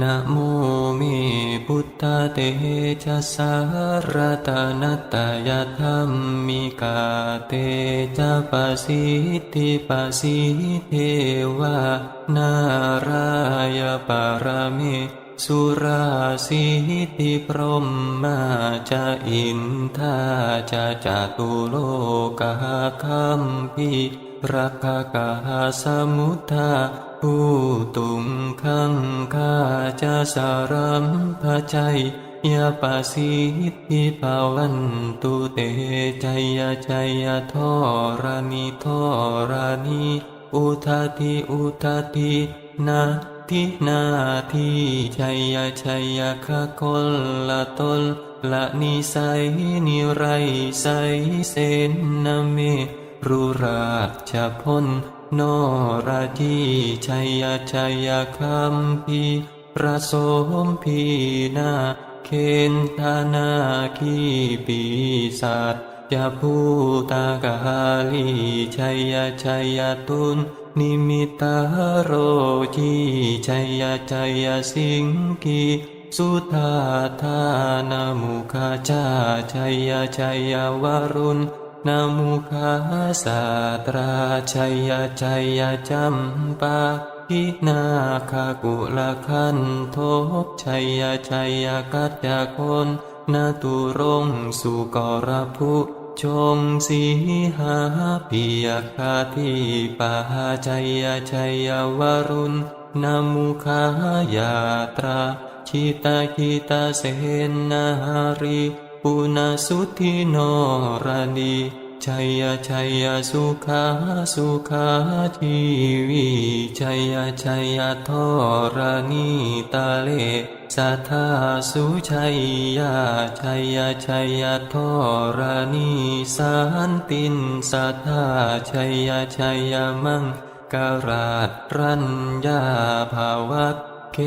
นะโมเมพุทธเตชะสารตานตายธรรมมิกาเตจะปสิทธิปสิเทวานารายปารเมสุราสิทธิพรหมมาจะอินทาจะจตุโลกาคัมพี รักขกาสมุทธาผู้ตุงขังคาจะสารัมพชัยยาปาสิทธิภาวันตุเตใจยาใจยาทอรานิทอรานิอุทาทิอุทาทินาทินาทิชัยยชัยยคะคลละตลละนิสัยนิไรไสเสนนเม รุราชพลนราจีชัยยชัยคัมพีประสมพีนาเคนธานาคีปีศาจจะพูตากาลีชัยยชัยตุนนิมิตาโรจีชัยยชัยสิงกีสุธาธานามุขจาชัยยชัยวรุณ นามุขาสาตราชัยยชัยยจัมปาพินาคากุลคันโทกชัยยชัยยกัจจคนนาตุรงสุกรภุชงสีหาปิยคาทิปาชัยยชัยยวรุณนามุขายาตราชิตาคิตาเสนนารี ปุณสุธิโนรานีชัยชัยสุขาสุขาชีวีชัยชัยทอรานีตาเลสัทธาสุชัยยาชัยชัยทอรานีสันตินสัทธาชัยชัยมังการาตรัญญาภาวัตเค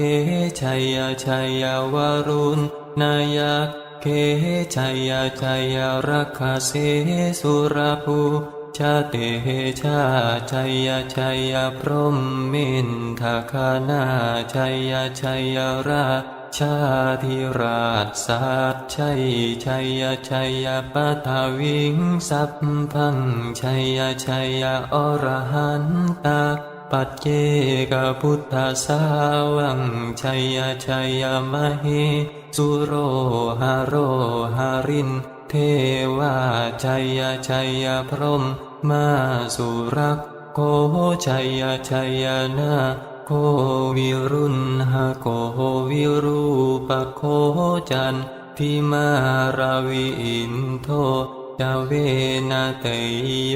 ชัยชัยยวรุณนายัก เคชัยยชัยรักขเสสุรภูชาเตชาชัยยชัยพรหมมินทคานาชัยยชัยราชาธิราชสัตชัยชัยชัยปัทวิงสัพพังชัยชัยอรหันตา ปัจเจกพุทธสาวังชัยยชัยมเหสุโรหาโรหาริน เทวาชัยยชัยพรหมมาสุรักโกชัยยชัยนาโควิรุณหโกวิรูปโคจันพิมาราวิอินโทจาเวนะเตยโย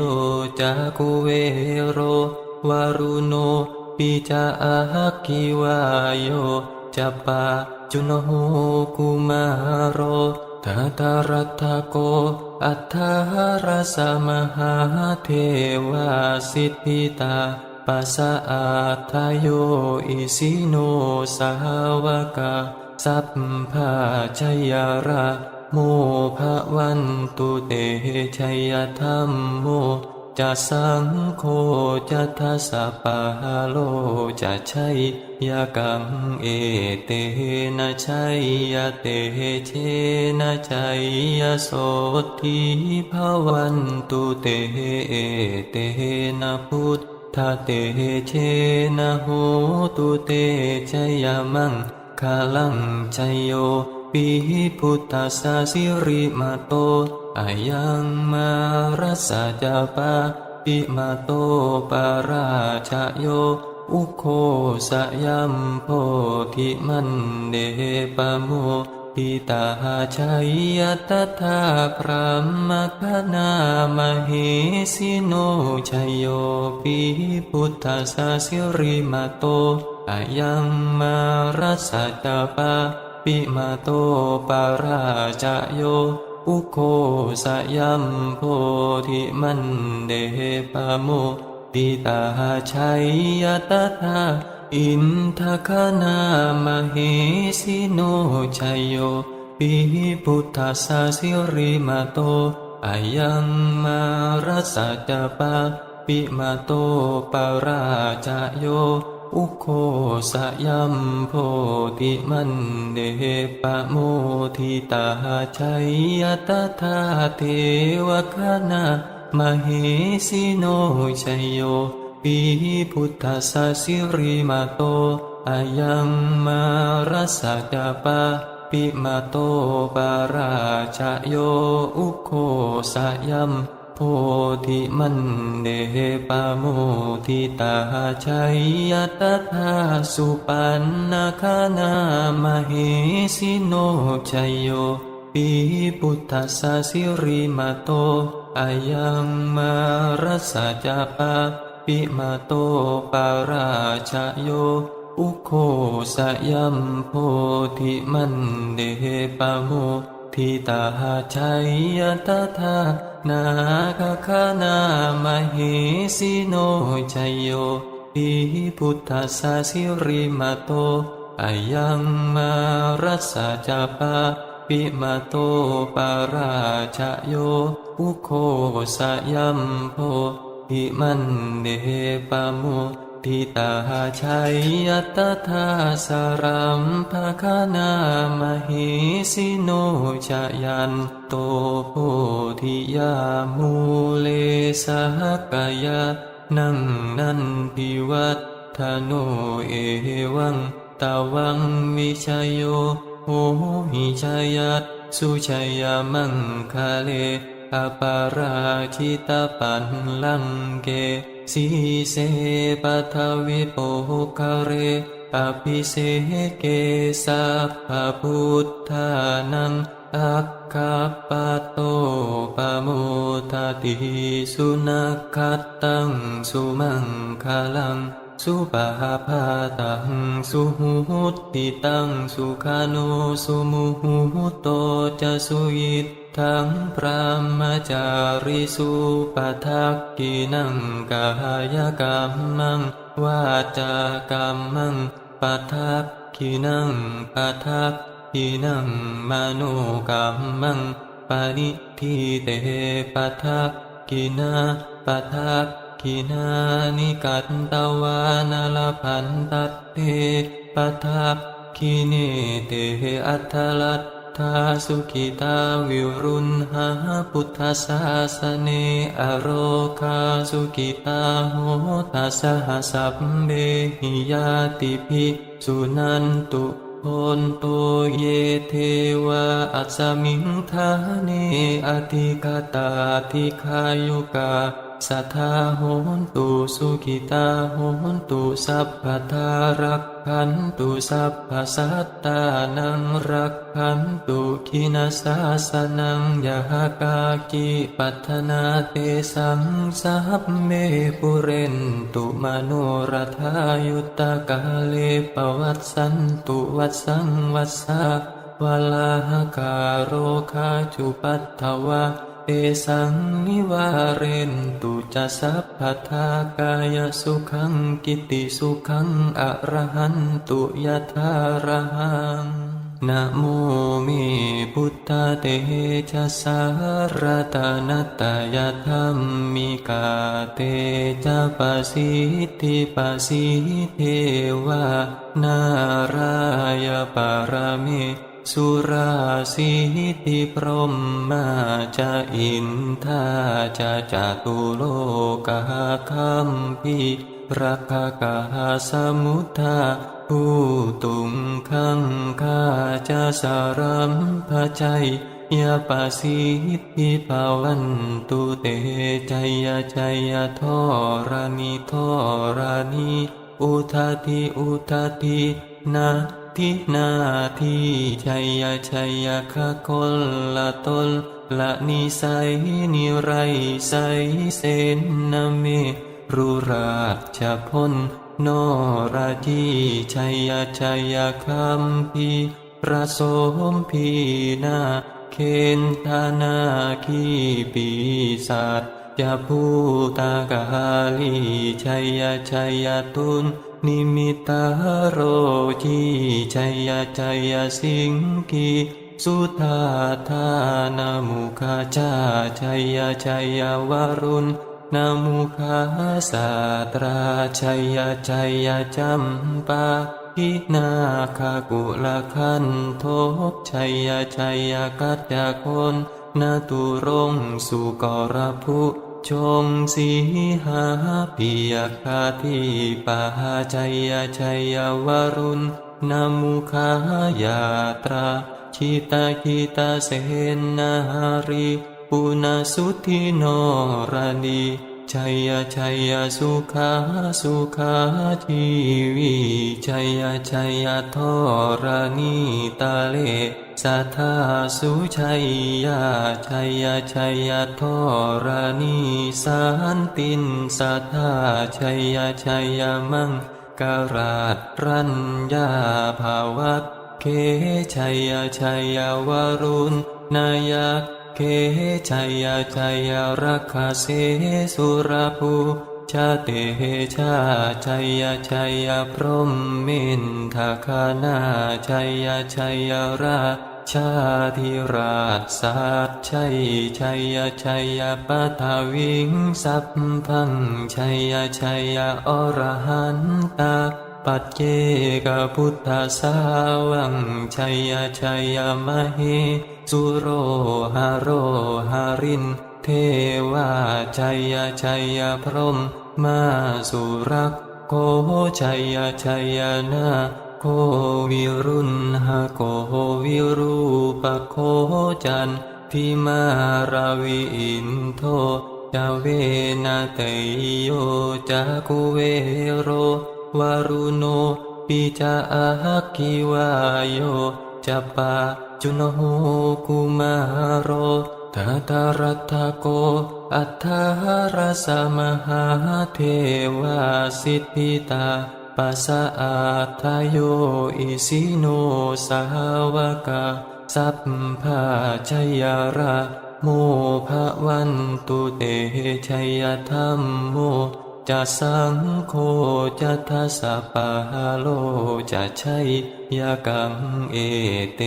จากุเวโร วารุโน ปิจาอาคิวายโยจะปาจุนโหกุมาโรทาตารัตโก อัทธารสมหาเทวาสิทธิตาปัสสะอาทายโยอิสิโนสาวกาสัพพาชยาระโมภะวันตุเตชัยธรรมโม จะสังโฆจะทัสสะปะโลจะใช่ยากังเอเตนะชัยยะเตเชนะชัยยะโสทิภาวันตุเตเอเตนะพุทธเตเชนะโหตุเตชยมังคาลังชัยโยปิพุทธสาสิริมาโตอายังมารัสสะจาปาปิมาโตปาราชโย อุโคสยัมโพธิมันเดปโมปิตาชัยยตถาพระมคณามเหสิโนชัยโยปิพุทธาสาสิริมาโตอายังมารัสสะจาปาปิมาโตปาราจโย อุโคสยัมโพธิมันเดปโมติตาชัยยตถาอินทคานามเหสิโนชัยโยปิพุทธาสาสิริมาโตอายังมารัสสะจปาปิมาโตปาราจโย อุโคสยัมโพธิมันเดปะโมทิตาชัยยตถาเทวคณามเหสิโนชัยโยปีพุทธสสิริมาโตอายังมารสสะจาปะปิมาโตปาราชโยอุโคสยัม พธิมันเดปะโมทิตาชัยยตถาสุปันนาคานามเหสิโนชัยโยปีพุทธสสิริมาโตอายังมารัสะจาปะปิมาโตปาราชโยอุโคสยัมโพธิมันเดปะโมทิตาชัยยตถา นาคคานามหิสิโนชัยโยปิพุทธสสิริมาโตอายังมารัสจาปะปิมาโตปาราชโยอุโคสยัมโพปิมันเดปาโม ทิตาชัยยตถาสารัมภคานามเหสิโนชยันโตโพธิยามูเลสหกายะนังนันทิวัฒธโนเอวังตาวังวิชยโยโหหิชยัตสุชยามังคาเลอปาราชิตาปันลังเก สีเสปัทวิโปคาเรอภิเสเกสัพพพุทธานังอัคคปโตปโมทติสุนัคัตตังสุมังคลัง สุปาพาตังสุหุติตังสุขานุสุมุหุโตจะสุยิต ทังพระมจาริสุปทักกินังกายกรรมังวาจากรรมังปทักกินังปทักกินังมโนกรรมังปณิทิเตปทักกินาปทักกินานิกัตตวานลพันตัตเตปทักกิเนเตอัตลัต ทาสุขิตาวิรุณหาพุทธศาสเนอโรคาสุขิตาโหทัสหสัพเบหิยาติภิสุนันตุโอนโตเยเทวาอัสมิงทาเนอธิกาตาธิคายุกา สัทธาโหนตุสุขิตาโหนตุสัพพทารักขันตุสัพพสัตตานังรักขันตุขินาสาสนังยะกากิปัทนาเตสังสัพเมปุเรนตุมโนรทายุตตกาเลปวัตสันตุวัตสังวัสสะวลาหกาโรคาจุปัตถวะ เอสังนิวาเรนตุจะสัพพทากายสุขังกิติสุขังอรหันตุยะธารหังนะโมเมพุทธเตชะสารตานัตยธรรมมิกาเตจะปสิทธิปสิเทวา นารายปารามิ สุราสิติพรมมาจะอินทาจะจตุโลกาคัมพีรักกาสมุทธาผู้ตุงขังคาจะสารัมพชัยยาปาสิทิภาวันตุเตใจยาใจยาทอรานิทอรานิอุทาทิอุทาทินา ทินาทีชัยยชัยยคะคนละตนละนิสัยนิไรใสเสนนาเมรุราชพลนราจีชัยยชัยคัมพีประสมพีนาเคนธานาคีปีศาจจะพูตากาลีชัยยชัยตุน นิมิตาโรจีชัยยชัยสิงกีสุธาธานามุขาชาชัยยชัยวรุณนามุคาสาตราชัยยชัยยจัมปาพินาคากุลคันโทบชัยยชัยยกัจจคนนาตุรงสุกรภุ ชงสีหาปิยคาทิปาชัยยชัยยวรุณนามุขายาตราชิตาคิตาเสนารีปุณสุทินรณี ชัยยชัยยสุขาสุขาชีวีชัยยชัยยทรานีตาเลสัทธาสุชัยยาชัยยชัยยทรานีสันตินสัทธาชัยยชัยยมังการาตรัญญาภาวัตเคชัยยชัยยวรุณนายัก เคชัยชัยรักขเสสุรภูชาเตชาชัยชัยพรหมมินทคานาชัยชัยราชาธิราชสัตชัยชัยชัยปัทวิงสัพพังชัยชัยอรหันตาปัจเจกพุทธสาวังชัยชัยมเห สุโรหาโรหาริน เทวาชัยยชัยพรหมมาสุรักโกชัยยชัยนาโควิรุณหะโกวิรูปโคจันพิมาราวิอินโทจาเวนะเตโยจากุเวโรวารุโนปิจาอาคิวายโยจปา จุนโหกุมาโรทาตารัตถโก อัฏฐารสมหาเทวาสิทธิตาปัสสะอาทายโยอิสิโนสาวกาสัพพาชยาระโมภะวันตุเตชัยธรรมโมจะสังโฆจะทัสสะปะโลจะชัย ยกังเอเต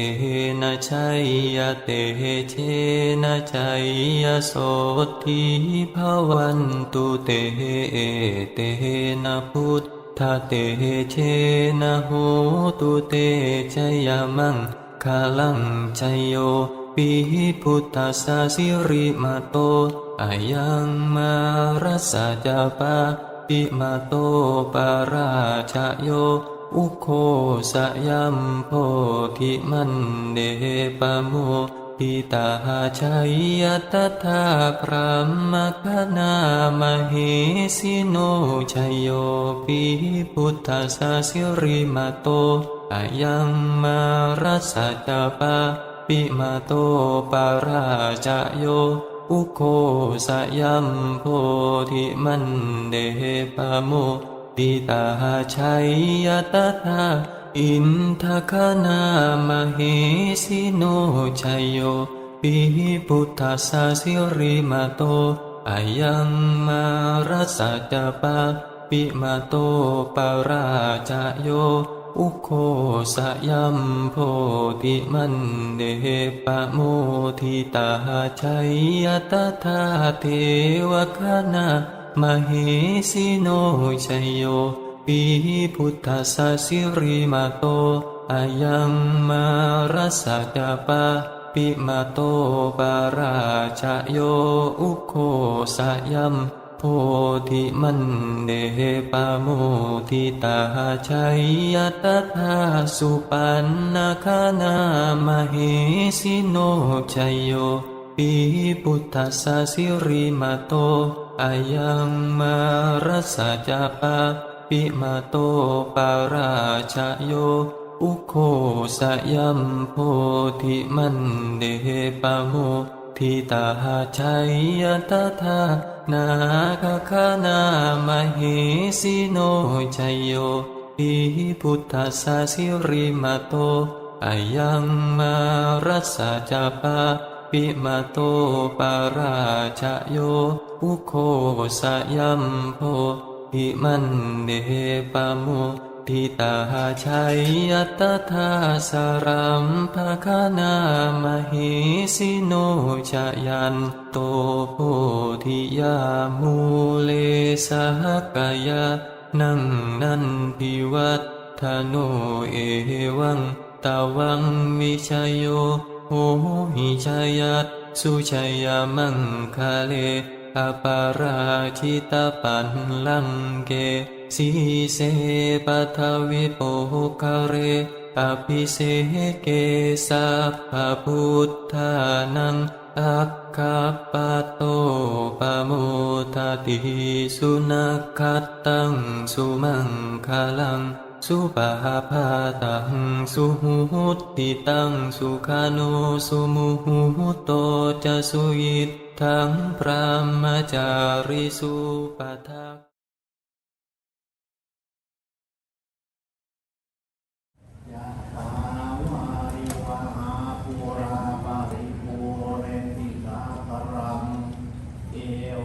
นะชัยยเตเชนะชัยยโสทิภวันตุเตเอเตนะพุทธเตเชนะโหตุเตชยมังคาลังชัยโยปิพุทธสาสิริมาโตอายังมารัสสะจาปาปิมาโตปาราชโย อุโคสยัมโพธิมันเดปะโมทิตาชัยยตถาพระมคณามเหสิโนชัยโยปิพุทธาสาสิริมาโตอายังมารัสสะจาปาปิมาโตปาราจโยอุโคสยัมโพธิมันเดปะโม ติตาชัยยตถาอินทคานามเหสิโนชัยโยปิพุทธาสาสิริมาโตอายังมารัสสะจปาปิมาโตปาราจโย อุโคสยัมโพธิมันเดปะโมทิตาชัยยตถาเทวคณา มเหสิโนชัยโยปิพุทธสสิริมาโตอายังมารัสสะจาปาปิมาโตปาราชโยอุโคสยัมโพธิมันเดปะโมทิตาชัยยตถาสุปันนาคานามเหสิโนชัยโยปิพุทธสสิริมาโต อายังมารัสสะจาปาปิมาโตปาราชโย อุโคสยัมโพธิมันเดปะโมทิตาชัยยตถานาคคานามเหสิโนชัยโยปิพุทธาสาสิริมาโตอายังมารัสจาปาปิมาโตปาราชโย อุโคสยัมโพธิมันเดปโมทิตาชัยยตถาสรัมภคานามหิสิโนชยันโตโพธิยามูเลสหกายะนังนันพิวัตทโนเอวังตาวังวิชยโยโหหิชายัตสุชยามังคาเล อปาราชิตาปันลังเกสีเสปัทวิโปคาเรอภิเสเกสัพพพุทธานังอัคคปโตปโมทติสุนัขคัตตังสุมังคลัง สุปาพาตังสุหุติตังสุขานุสุมุหุโตจะสุยิต ทังพระมจาริสุปทักยะถาวาริวหาปุราปาริปุเรนติสาคารังเอ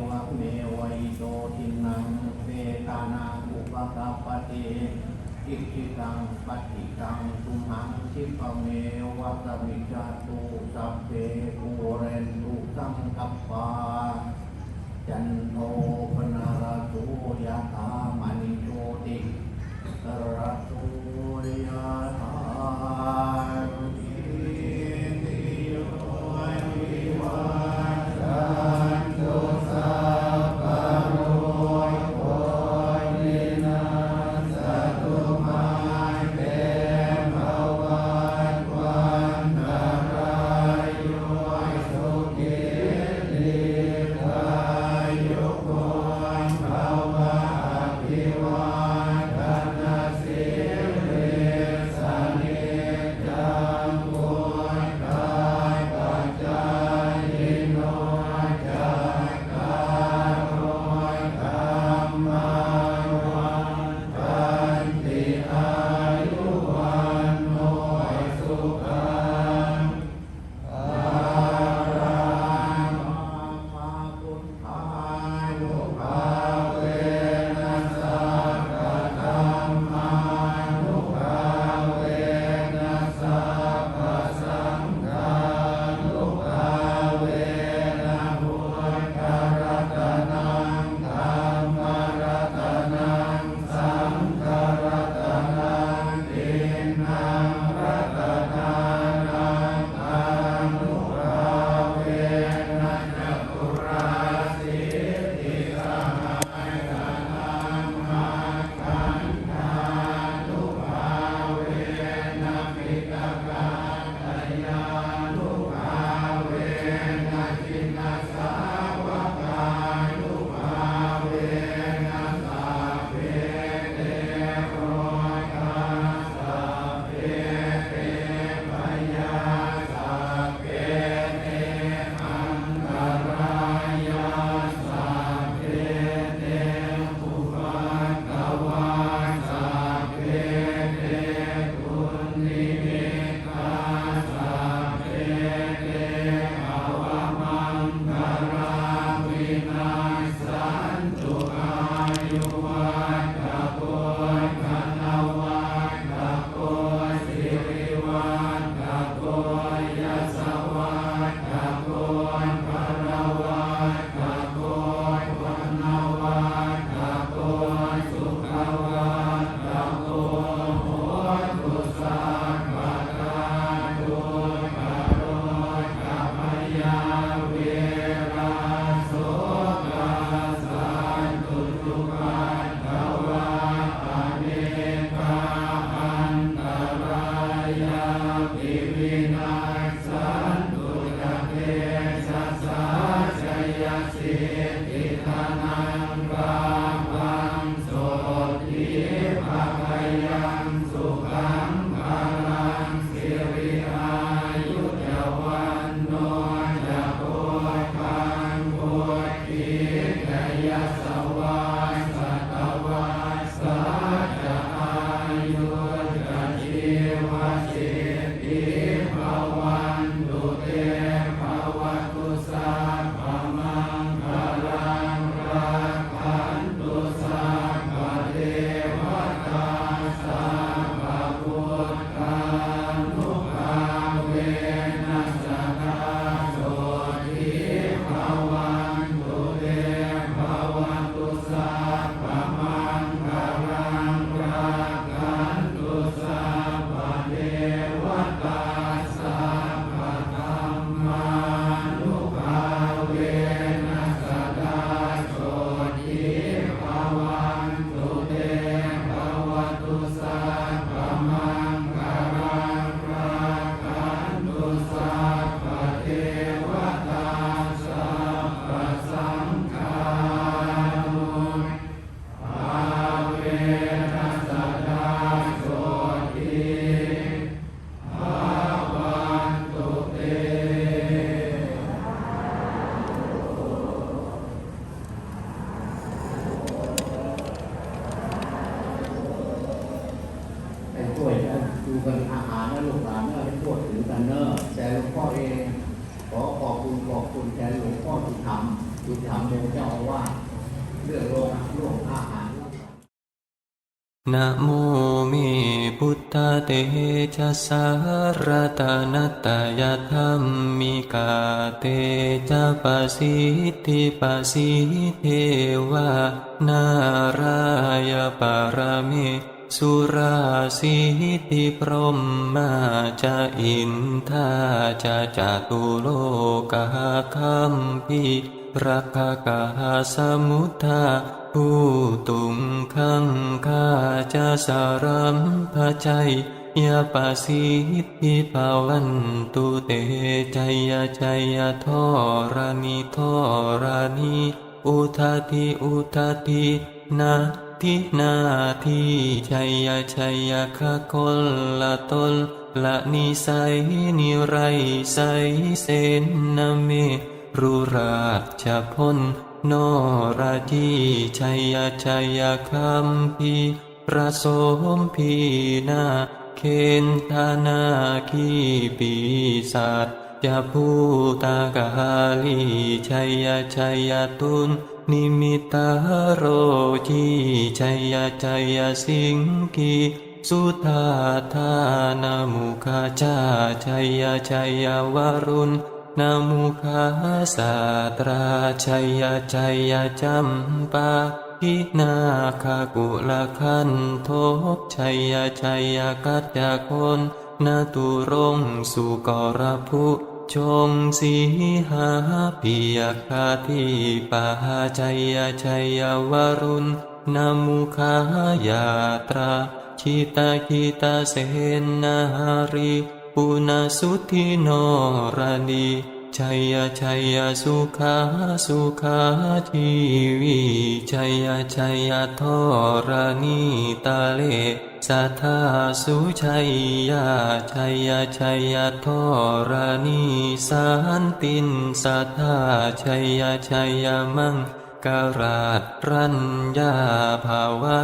วะเมวัยโตทินังเปตานาอุปกาปฏิ อิทิตังปฏิตังตุมหังชิปเมวะสมิจาตุสัพเพปุเรนตุสังกัปปาจันโทปนารตุยะตามณิโชติระตุยะตา นะโมเมพุทธเตชะสารตานัตยธรรมมิกาเตจะปสิทธิปสิเทวา นารายปารเมสุราสิทธิพรหมาจะอินทาจะจตุโลกาคัมพี รักกาสมุทธาผู้ตุงขังข้าจะสารัมพใจยาปาสิทธิภาวันตุเตใจยาใจยาทอรานิทอรานิอุทาทิอุทาทินาทินาทิชัยยชัยยคะคลละตลละนิสัยนิไรใสเสนนาเม รุราชพนนราจีชัยชัยคัมพีประสมพีนาเคนธานาคีปีศาจยาภูตากาลีชัยชัยตุนนิมิตาโรจีชัยชัยสิงกีสุธาธานามุขจาชัยชัยวรุณ นามุขาสาตราชัยชัยจัมปาพินาคากุลคันโทบชัยชัยกัจจคนนาตุรงสุกรภุชงสีหาปิยคาทิปาชัยชัยวรุณนามุขายาตราชิตาคิตาเสนารี ปุณสุธิโนรานีชัยชัยสุขาสุขาทีวีชัยชัยทอรานีตาเลสัทธาสุชัยยาชัยชัยทอรานีสันตินสัทธาชัยชัยมังการาตรัญญาภาวะ